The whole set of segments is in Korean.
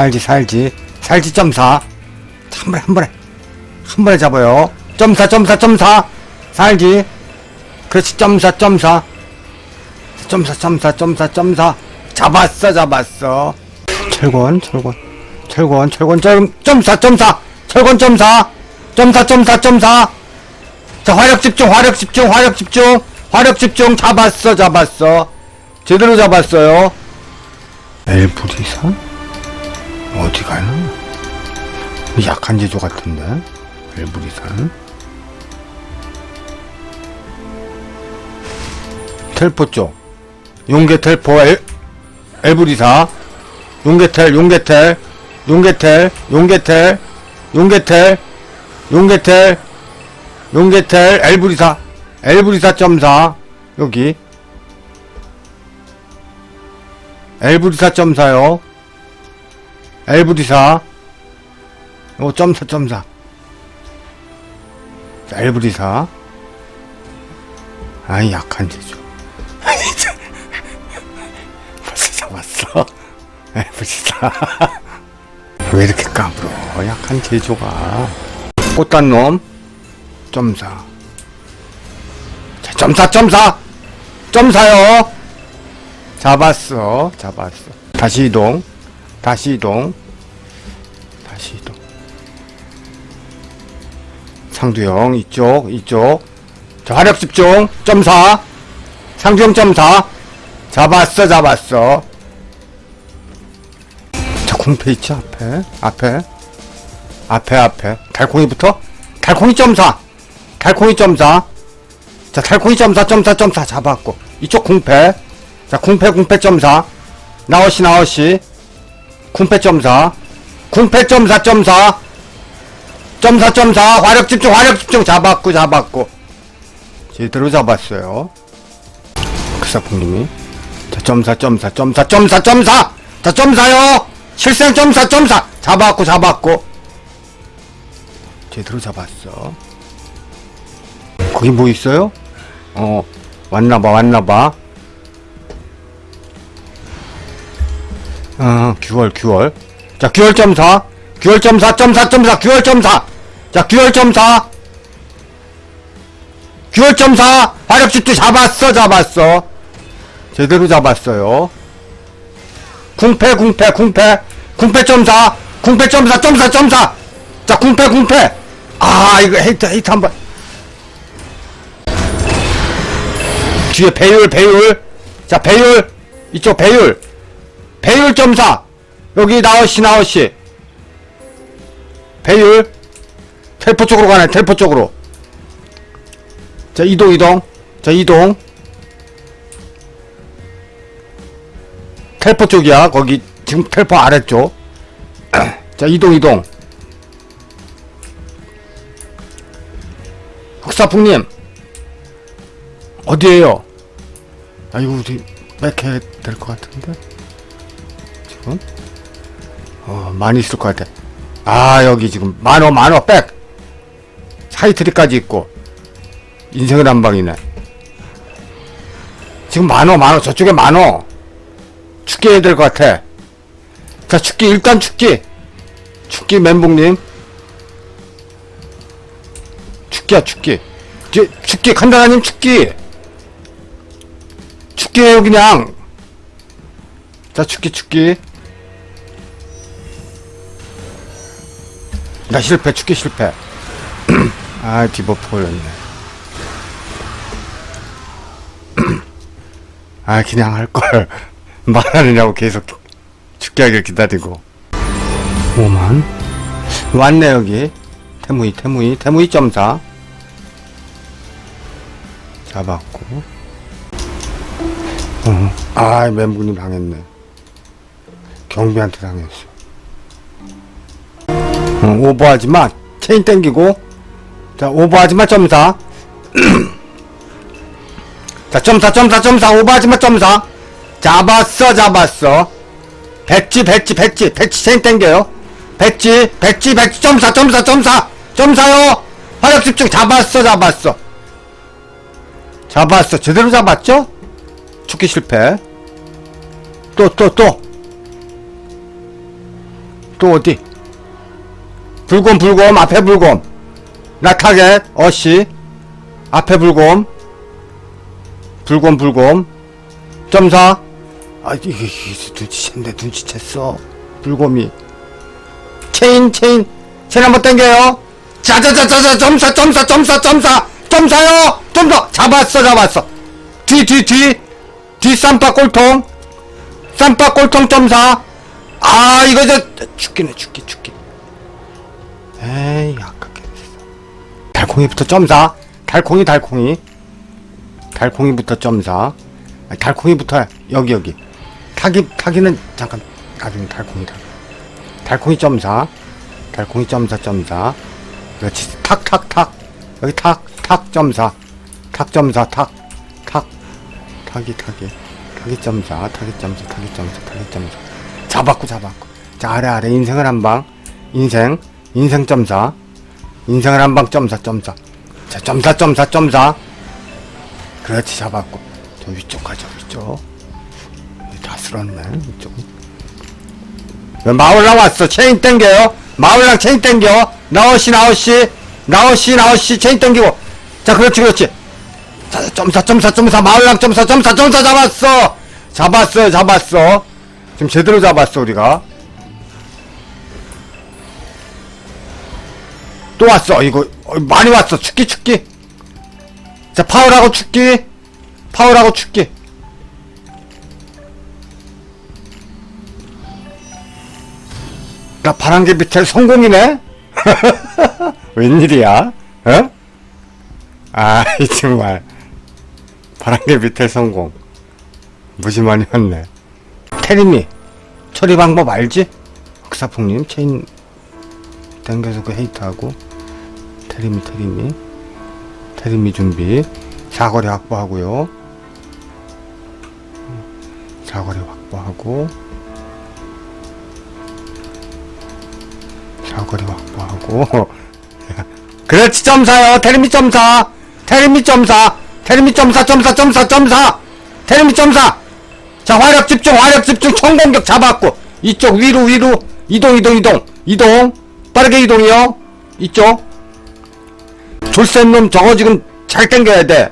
살지 살지. 살지 점사. 한 번에 한 번에. 한 번에 잡아요. 점사 점사 점사. 살지. 그렇지 점사 점사. 점사 점사 점사 점사. 잡았어 잡았어. 철권 철권. 철권 철권 점 점사 점사. 철권 점사. 점사 점사 점사. 자 화력 집중 화력 집중 화력 집중. 화력 집중. 잡았어 잡았어. 제대로 잡았어요. 엘브리사 어디 가나 약한 제조 같은데 엘브리사는 텔포 쪽. 용계 텔 포 엘, 엘브리사. 용계텔 용계텔 용계텔 용계텔 용계텔 용계텔 용계텔 엘브리사. 엘브리사 점사. 여기. 엘브리사 점사요 엘브리사. 요 점사 점사. 자, 엘브리사. 아이 약한 제주. 벌써 잡았어. 엘브리사. 왜 이렇게 까불어? 약한 제조가. 꽃단 놈. 점사. 자, 점사 점사! 점사요! 잡았어 잡았어. 다시 이동 다시 이동. 다시 이동. 상두형 이쪽 이쪽. 자 화력 집중. 점사. 상두형 점사. 잡았어 잡았어. 자 궁패 있지 앞에. 앞에. 앞에 앞에. 달콩이부터 달콩이 점사. 달콩이 점사. 자 달콩이 점사 점사 점사. 잡았고. 이쪽 궁패. 자 궁패 궁패 점사. 나오시 나오시 궁패 점사 궁패 점사 점사 점사 화력 집중 화력 집중. 잡았고 잡았고. 제대로 잡았어요. 크사풍님이 자 점사 점사 점사 점사 점사! 자 점사요! 실생 점사 점사! 잡았고 잡았고. 제대로 잡았어. 거기 뭐 있어요? 어 왔나봐 왔나봐 어, 규월, 규월. 자, 규월 점사. 규월 점사, 점사, 점사, 규월 점사. 자, 규월 점사. 규월 점사. 화력 집중 잡았어, 잡았어. 제대로 잡았어요. 궁패, 궁패, 궁패. 궁패 점사. 궁패 점사, 점사, 점사. 자, 궁패, 궁패. 아, 이거 헤이트, 헤이트 한 번. 뒤에 배율, 배율. 자, 배율. 이쪽 배율. 배율 점사. 여기 나오시 나오시. 배율. 텔포 쪽으로 가네 텔포 쪽으로. 자 이동 이동. 자 이동. 텔포 쪽이야. 거기 지금 텔포 아래쪽. 자 이동 이동. 흑사풍님. 어디에요? 아 이거 우리 뺏해야 될 것 같은데 지금 어 많이 있을 것 같아. 아 여기 지금 만원 만원 백! 사이트리까지 있고 인생을 한 방이네. 지금 만원 만원 저쪽에 만원 죽게 해야 될 것 같아. 자 죽기 일단 죽기! 죽기 멘붕님. 죽기야 죽기. 이제 죽기 간단하님 죽기! 죽기 해요 그냥! 자 죽기 죽기 나 실패 죽기 실패. 아 디버프 걸렸네. 아 그냥 할걸. 말하느냐고 계속 죽게 하길 기다리고. 5만? 왔네 여기. 태무이 태무이 태무이 점사. 잡았고. 어. 아 멘붕님 당했네. 경비한테 당했어 어, 오버하지마. 체인 땡기고. 자 오버하지마 점사. 자 점사 점사 점사. 오버하지마 점사. 잡았어 잡았어. 배지 배지 배지 배지 체인 땡겨요. 배지 배지 배지 점사 점사 점사. 점사요. 화력 집중. 잡았어 잡았어. 잡았어. 제대로 잡았죠? 죽기 실패. 또 또 또. 또 어디? 불곰 불곰 앞에 불곰. 나 타겟 어씨 앞에 불곰. 불곰 불곰. 점사. 아 이게 눈치챘네 눈치챘어. 불곰이. 체인 체인. 체인 한번 당겨요. 자자자자자 점사 점사 점사 점사. 점사요. 점사. 잡았어 잡았어. 뒤 뒤 뒤. 뒤 쌈바 꼴통. 쌈바 꼴통 점사. 아 이거 저 죽기네 죽기 죽기 에이 아깝게 됐어. 달콩이부터 점사. 달콩이 달콩이. 달콩이부터 점사. 아니, 달콩이부터 여기 여기. 타기 타기는 잠깐 나중에 달콩이 달 달콩이 점사. 달콩이 점사 점사. 그렇지. 탁탁탁. 여기 탁탁 점사. 탁 점사 탁 탁. 타기 타기. 타기 점사 타기 점사 타기 점사 타기 점사. 잡았고 잡았고. 자 아래 아래. 인생을 한방. 인생 인생 점사 인생을 한방 점사 점사. 자 점사 점사 점사. 그렇지 잡았고. 저 위쪽 가자 위쪽. 다 쓸었네 위쪽. 마을랑 왔어? 체인 땡겨요? 마을랑 체인 땡겨? 나오시 나오시. 나오시 나오시 체인 땡기고. 자 그렇지 그렇지. 자 점사 점사 점사. 마을랑 점사 점사 점사 잡았어. 잡았어요 잡았어. 지금 제대로 잡았어 우리가 또 왔어. 이거 어, 많이 왔어. 축기 축기. 자 파울하고 축기. 파울하고 축기. 나 바람개 밑에 성공이네? 웬일이야? 어? 아이 정말. 바람개 밑에 성공. 무심하니 왔네. 테리미 처리 방법 알지? 흑사풍님 체인 당겨서 그 헤이트하고 테리미 테리미. 테리미 준비. 사거리 확보하고요. 사거리 확보하고. 사거리 확보하고. 그렇지 점사요 테리미 점사. 테리미 점사. 테리미 점사 점사 점사 점사. 테리미 점사. 자 화력 집중 화력 집중. 총공격 잡았고. 이쪽 위로 위로. 이동 이동 이동. 이동. 빠르게 이동이요. 이쪽 졸센 놈 저거 지금 잘 당겨야 돼.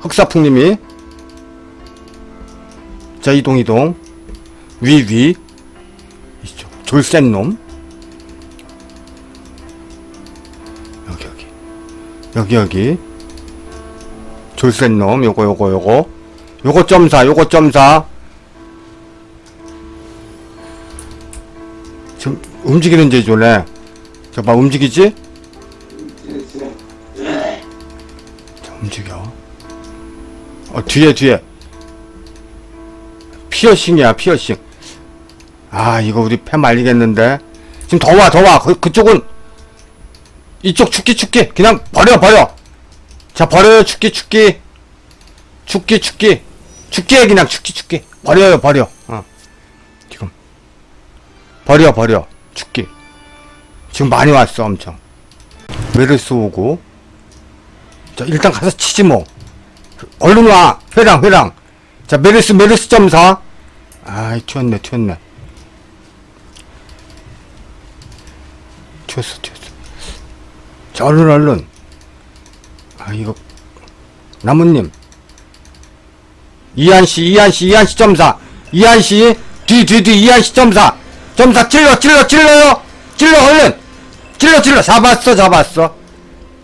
흑사풍님이. 자 이동 이동. 위 위. 이쪽. 졸센 놈. 여기 여기. 여기 여기. 졸센 놈. 요거 요거 요거. 요거 점사 요거 점사. 지금 움직이는 제조네. 저봐 움직이지? 움직여. 어 뒤에 뒤에. 피어싱이야 피어싱. 아 이거 우리 패 말리겠는데? 지금 더 와 더 와. 그, 그쪽은 이쪽 축기 축기. 그냥 버려 버려. 자 버려요 축기 축기. 축기 축기. 축기에 그냥 축기 축기. 버려요 버려. 어. 지금. 버려 버려. 축기. 지금 많이 왔어 엄청. 메르스 오고 자 일단 가서 치지 뭐. 얼른 와. 회랑 회랑. 자 메르스 메르스 점사. 아이 튀었네 튀었네. 튀었어 튀었어. 자 얼른 얼른. 아 이거. 나무님 이한씨 이한씨 이한씨 점사. 이한씨 뒤 뒤 뒤 이한씨 점사. 점사 찔러 찔러 찔러요. 찔러 얼른. 찔러 찔러. 잡았어 잡았어.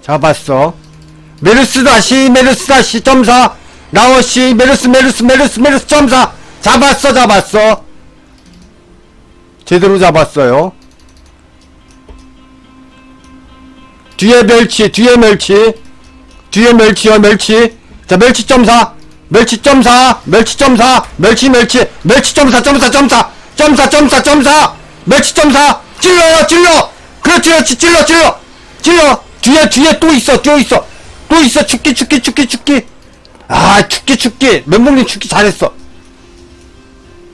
잡았어 메르스 다 시 메르스 다 시 점사. 나오 시 메르스 메르스 메르스 메르스 점사. 잡았어 잡았어. 제대로 잡았어요. 뒤에 멸치 뒤에 멸치. 뒤에 멸치요 멸치. 자 멸치 점사. 멸치 점사 멸치 점사 멸치 멸치. 멸치 점사 점사 점사. 점사 점사 점사. 멸치 점사. 찔러요 찔러. 그렇지 그렇지. 찔러 찔러. 찔러. 뒤에 뒤에 또 있어 또 있어 또 있어 죽기 죽기 죽기 죽기. 아 죽기 죽기. 멘봉님 죽기 잘했어.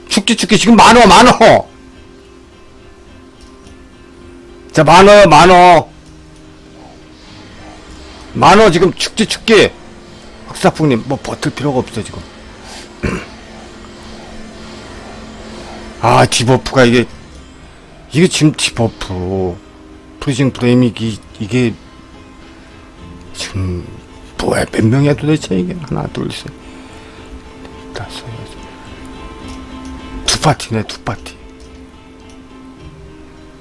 죽기 죽기. 지금 많어 많어 자 많어요 많어 많어 지금 죽기 죽기. 흑사풍님 뭐 버틸 필요가 없어 지금. 아 디버프가 이게 이게 지금 디버프. 프리징 프레임이 이- 이게 지금 뭐야 몇 명이야 도대체? 이게 하나 둘 셋 다섯 여섯. 두 파티네 두 파티.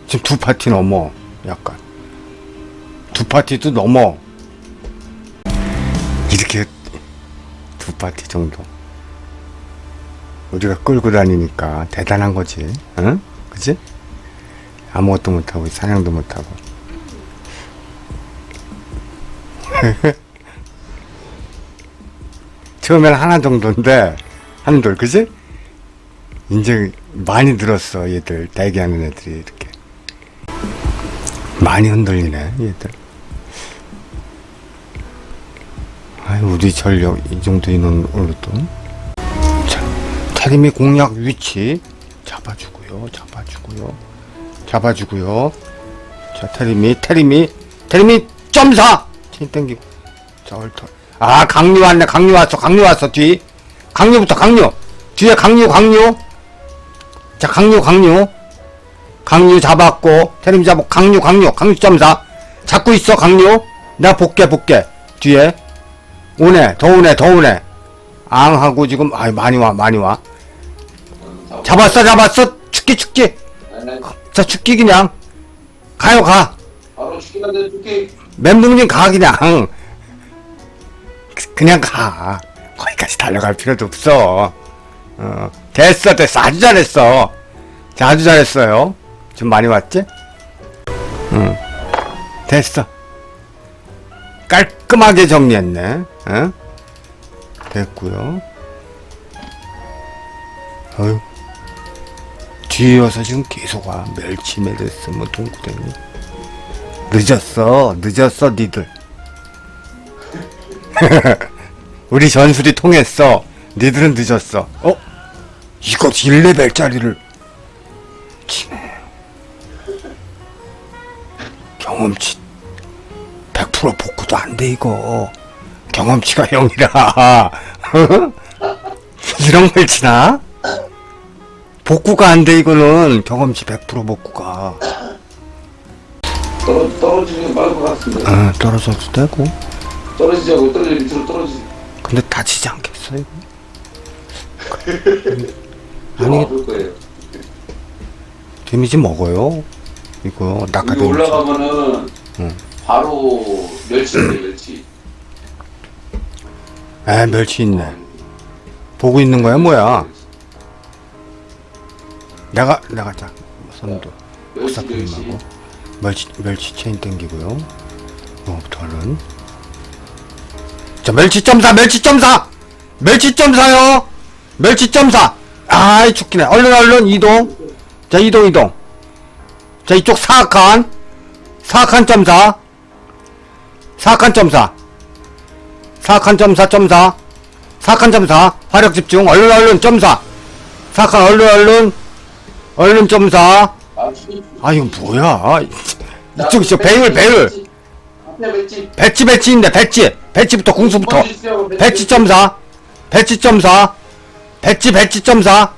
지금 두 파티 넘어 약간. 두 파티도 넘어. 이렇게 두 파티 정도. 우리가 끌고 다니니까 대단한 거지 응? 그지? 아무것도 못하고 사냥도 못하고 처음에는 하나 정도인데 한돌 그지? 이제 많이 늘었어 얘들. 대기하는 애들이 이렇게. 많이 흔들리네 얘들. 아이 우리 전력 이 정도 인원 올려도. 자 테림이 공략 위치 잡아주고요 잡아주고요 잡아주고요. 자 테림이 테림이 테림이 점사 친 땡기고. 자 얼터 아 강류 왔네 강류 왔어 강류 왔어 뒤. 강류부터 강류. 뒤에 강류 강류. 자 강류 강류. 강류 잡았고 테림 잡고 강류 강류. 강류 점사. 잡고 있어 강류. 나 볼게 볼게. 뒤에. 오네 더 오네 더 오네. 앙하고 지금 아 많이 와 많이 와. 잡았어 잡았어. 죽기 죽기. 네, 자 죽기 그냥. 가요 가. 바로 죽기만 돼 죽기 멘붕님 가 그냥. 그- 그냥 가. 거기까지 달려갈 필요도 없어. 어 됐어 됐어. 아주 잘했어. 자, 아주 잘했어요. 좀 많이 왔지? 응. 됐어. 깔끔하게 정리했네. 응? 됐고요. 어휴. 뒤에 와서 지금 계속 와. 멸치 메르스 뭐 동구댕이 늦었어 늦었어 니들. 우리 전술이 통했어. 니들은 늦었어. 어? 이거 1레벨짜리를. 치네. 경험치 100% 복구도 안 돼 이거. 경험치가 0이라. 이런 걸 치나? 복구가 안 돼 이거는. 경험치 100% 복구가 떨어 떨어지는 게 말고 같습니다. 아 떨어져도 되고. 떨어지자고 떨어져 밑으로 떨어지. 근데 다치지 않겠어 이거? 아니 아플 거예요? 데미지 먹어요? 이거 낙하 여기 데미지 올라가면은 응. 바로 멸치인데 멸치. 에 멸치 있네. 보고 있는 거야 뭐야? 내가 내가 자 선도. 멸치 멸치 사품하고 멸치 멸치 체인 땡기고요. 뭐부터 얼른 자 멸치 점사 멸치 점사! 멸치 점사요! 멸치 점사! 아이 죽기네. 얼른 얼른 이동. 자 이동 이동. 자 이쪽 사악한 사악한 점사. 사악한 점사. 사악한 점사 점사. 사악한 점사. 화력 집중. 얼른 얼른 점사. 사악한 얼른 얼른. 얼른 점사. 아 아 이거 뭐야? 이쪽 있어 배율 배율. 앞에 배치 배치인데 배치. 배치부터 궁수부터. 배치 점사. 배치 점사. 배치 배치 점사.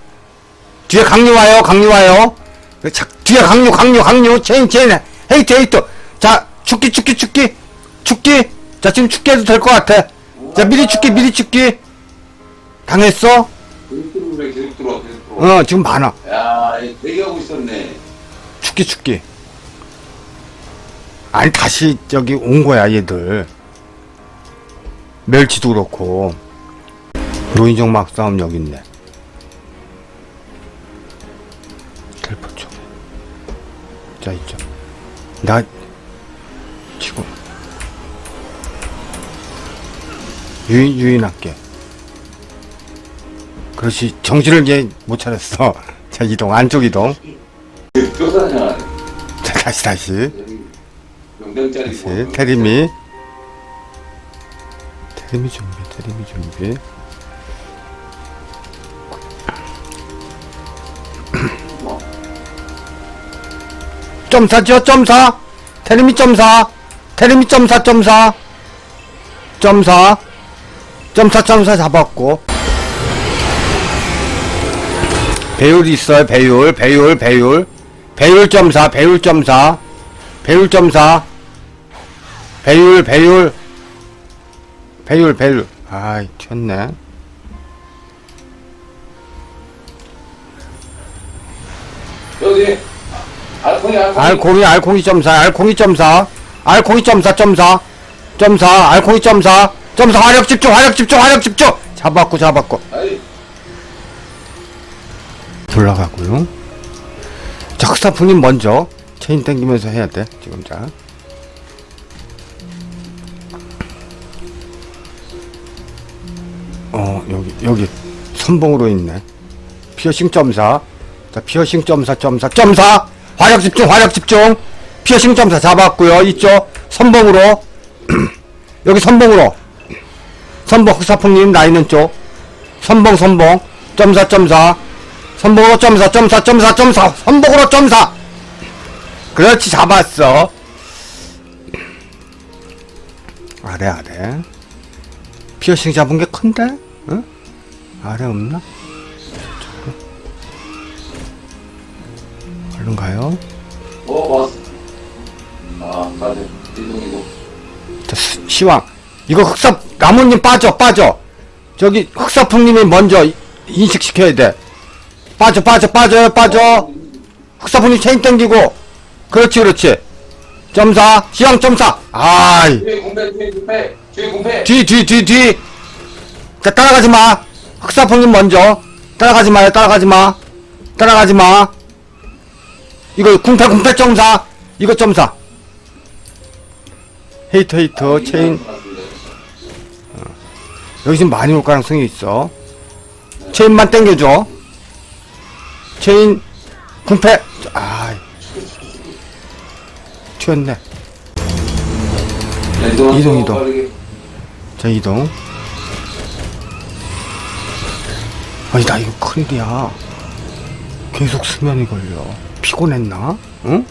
뒤에 강류 와요 강류 와요. 그 자, 뒤에 강류 강류 강류 체인 체인. 헤이트 헤이트. 자 죽기 죽기 죽기. 죽기. 자 지금 죽기 해도 될 것 같아. 자 미리 죽기 미리 죽기. 당했어? 계속 들어오네 계속 들어와 계속 들어와. 어 지금 많아. 야 대기하고 있었네 죽기 죽기. 아니 다시 저기 온 거야 얘들. 멸치도 그렇고. 노인정 막싸움 여기 있네. 텔포 쪽에 자 있죠 나 지금 유인 유인할게. 그렇지 정신을 얘 못 차렸어. 자 이동 안쪽 이동 자 다시 다시. 명당짜리 다시. 테리미. 테리미 준비 테리미 준비. 점사죠 점사. 테리미 점사. 테리미 점사 점사. 점사. 점사 점사 잡았고. 배율 있어요 배율 배율 배율 배율 점사, 배율 점사, 배율 점사, 배율, 배율, 배율, 배율. 아이, 튀었네. 여기 알콩이 알콩이 알콩이, 알콩이 점사, 알콩이 점사, 알콩이 점사, 점사, 점사, 알콩이 점사, 점사, 화력 집중, 화력 집중, 화력 집중! 잡았고, 잡았고. 아이 돌아가고요. 자, 흑사풍님 먼저 체인 당기면서 해야 돼. 지금 자. 어, 여기, 여기. 선봉으로 있네. 피어싱 점사. 자, 피어싱 점사, 점사, 점사! 화력 집중, 화력 집중! 피어싱 점사 잡았고요. 이쪽. 선봉으로. 여기 선봉으로. 선봉 흑사풍님 나 있는 쪽. 선봉, 선봉. 점사, 점사. 선봉으로 점사 점사 점사 점사. 선봉으로 점사. 그렇지 잡았어. 아래 아래. 피어싱 잡은 게 큰데? 응? 아래 없나? 얼른 가요? 어 왔어 아 가네 이동이고. 자, 시- 시황. 이거 흑사 나무님 빠져 빠져. 저기 흑사풍님이 먼저 이- 인식시켜야 돼 빠져 빠져 빠져 빠져. 흑사풍님 체인 땡기고. 그렇지 그렇지. 점사 시황 점사. 아이. 뒤에 공패 뒤에 공패 뒤에 공패. 뒤 뒤 뒤 뒤. 자 따라가지 마. 흑사풍님 먼저. 따라가지 마요 따라가지 마. 따라가지 마. 이거 궁패 궁패 점사. 이거 점사. 헤이터 헤이터 체인. 여기 지금 많이 올 가능성이 있어. 체인만 땡겨줘. 체인, 궁패, 아, 튀었네. 이동 이동, 이동. 빠르게. 자, 이동. 아니, 나 이거 큰일이야. 계속 수면이 걸려. 피곤했나? 응?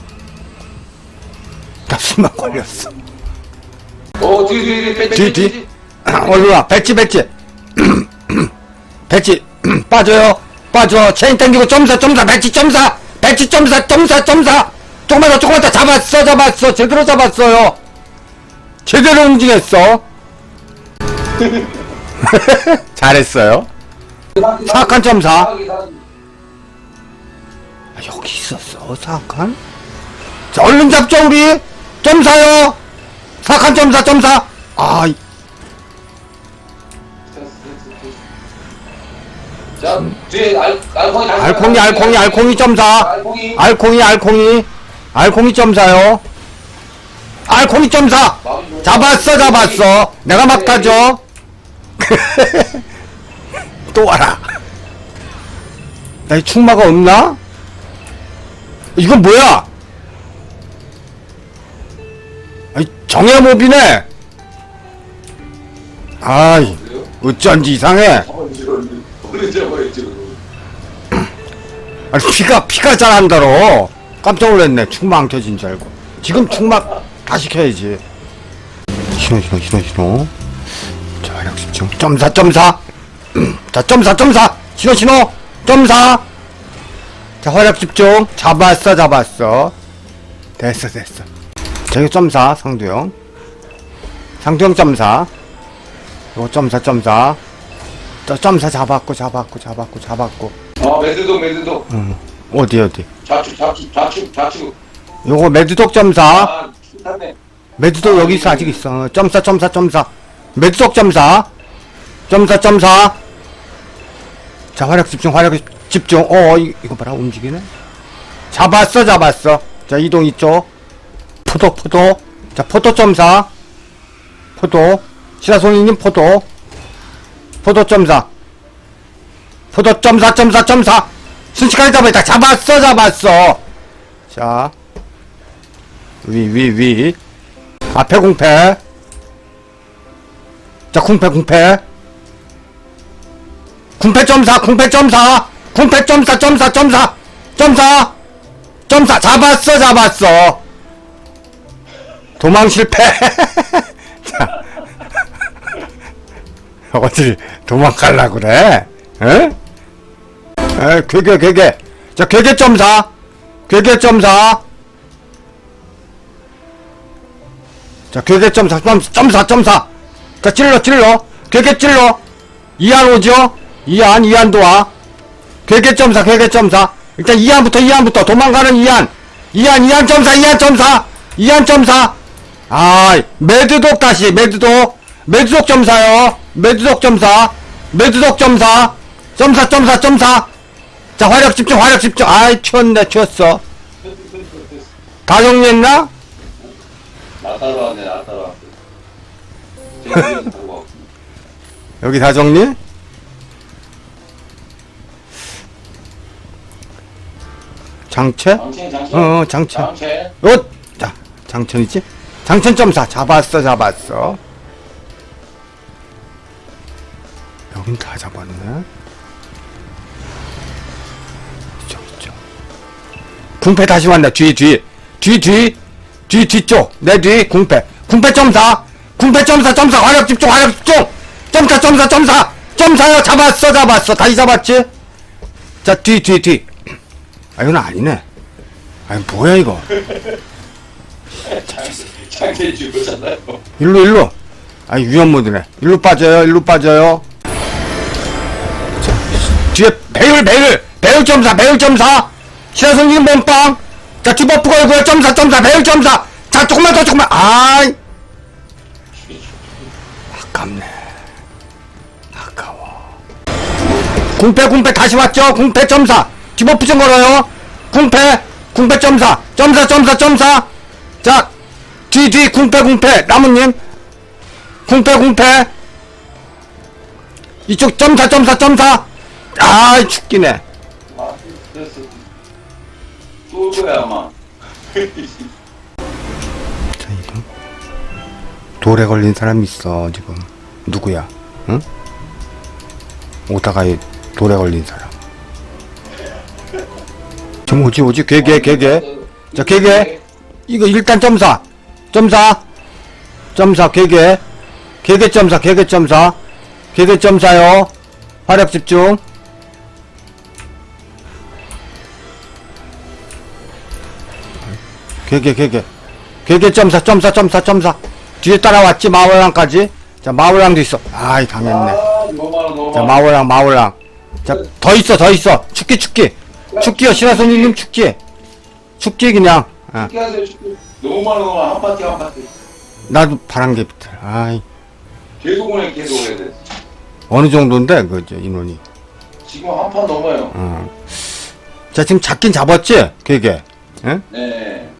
나 수면 걸렸어. 어 뒤에 뒤에 뒤에 뒤, 뒤. 얼른 와. 배치, 배치. 배치. 빠져요. 빠져. 체인 당기고 점사, 점사. 배치, 점사. 배치, 점사, 점사, 점사. 조금만 더, 조금만 더. 잡았어, 잡았어. 제대로 잡았어요. 제대로 움직였어. 잘했어요. 사악한 점사. 아, 여기 있었어, 사악한? 자, 얼른 잡죠, 우리. 점사요. 사악한 점사, 점사. 아, 뒤에 알 알콩이 다시 알콩이, 알콩이, 알콩이 점사. 알콩이 알콩이, 알콩이. 알콩이 점사요. 알콩이 점사. 잡았어, 잡았어. 내가 막 타죠. 또 와라. 나이 충마가 없나? 이건 뭐야? 아이, 정해몹이네. 아이, 어쩐지 이상해. 오늘 잡아야지 아 니, 피가, 피가 잘한다로. 깜짝 놀랐네. 충마 안 켜진 줄 알고. 지금 충마 다시 켜야지. 신호, 신호, 신호, 신호. 자, 집중. 점사, 점사. 자, 점사, 점사. 신호, 신호. 점사. 자, 화력 집중. 잡았어, 잡았어. 됐어, 됐어. 저기 점사, 상두형. 상두형 점사. 요거 점사, 점사. 저 점사 잡았고, 잡았고, 잡았고, 잡았고. 어 매드동 매드동 응. 어디, 어디. 좌측 좌측 좌측 좌측 요거 매드독 점사. 아 탔네 매드독 여기 있어, 아직 있어. 점사, 점사, 점사. 매드독 점사. 점사, 점사. 자, 화력 집중, 화력 집중. 어, 이, 이거 봐라, 움직이네. 잡았어, 잡았어. 자, 이동 이쪽. 포도, 포도. 자, 포도 점사. 포도. 시라송이님 포도. 포도 점사. 포도 점사, 점사, 점사. 순식간에 잡았다. 잡았어, 잡았어. 자. 위, 위, 위. 앞에 공패. 자, 궁패, 궁패. 궁패 점사, 궁패 점사. 궁패 점사, 점사, 점사. 점사. 점사. 잡았어, 잡았어. 도망 실패. 자. 어딜 도망갈라 그래? 에? 에, 괴괴, 괴괴. 자, 괴괴 점사. 괴괴 점사. 자, 괴괴 점사, 점, 점사, 점사. 자, 찔러, 찔러. 괴괴 찔러. 이안 오죠? 이안, 이안도 와. 괴괴 점사, 괴괴 점사. 일단 이안부터, 이안부터. 도망가는 이안. 이안, 이안 점사, 이안 점사. 이안 점사. 아, 매드독 다시, 매드독. 매드독 점사요. 매드독 점사. 매드독 점사. 점사, 점사, 점사. 자, 화력 집중, 화력 집중. 아이, 튀었네, 튀었어. 다 정리했나? 나 따라왔네 나 따라왔어 보고 왔습니다. 여기 다 정리? 장채? 장첸 장첸 어, 어, 장첸. 장첸 어, 자, 장천이지? 장천 점사. 잡았어, 잡았어. 여긴 다 잡았네. 궁패 다시 왔네. 뒤, 뒤. 뒤, 뒤. 뒤, 뒤쪽. 내 뒤, 궁패. 궁패 점사. 궁패 점사, 점사. 화력 집중, 화력 집중. 점사, 점사, 점사. 점사요. 잡았어, 잡았어. 다시 잡았지? 자, 뒤, 뒤, 뒤. 아, 이건 아니네. 아니, 뭐야, 이거. 일로 일로 아니 위험 모드네 일로 빠져요 일로 빠져요 자, 뒤에 배율 배율 배율 점사 배율 점사 시라성님 몸빵 자 디버프 걸고요 점사 점사. 배율 점사. 자 조금만 더 조금만. 아이. 아깝네. 아까워. 궁패 궁패. 다시 왔죠? 궁패 점사. 디버프 좀 걸어요. 궁패 궁패 점사. 점사 점사 점사. 자 뒤, 뒤, 궁패, 궁패, 나무님. 궁패, 궁패. 이쪽 점사, 점사, 점사. 아, 죽기네. 쏠 거야 아마 자, 이거. 돌에 걸린 사람 있어, 지금. 누구야? 응? 오다가에 돌에 걸린 사람. 지금 오지, 오지, 개개, 개개. 자, 개개. 이거 일단 점사. 점사. 점사, 개개. 개개 점사, 개개 점사. 개개 점사요. 화력 집중. 개개, 개개. 개개 점사, 점사, 점사, 점사. 뒤에 따라왔지, 마월랑까지. 자, 마월랑도 있어. 아이, 당했네. 자, 많아 마월랑, 마월랑. 자, 더 있어, 더 있어. 축기, 축기. 축기요, 신하선생님 축기. 축기, 그냥. 지금? 너무 많아 너무 많아 한 파티 한 파티 나도 바람개비들. 아이, 계속 오네 계속 오네 돼. 어느 정도인데, 그, 저, 인원이. 지금 한 판 넘어요 어. 자, 지금 잡긴 잡았지? 개개. 예? 네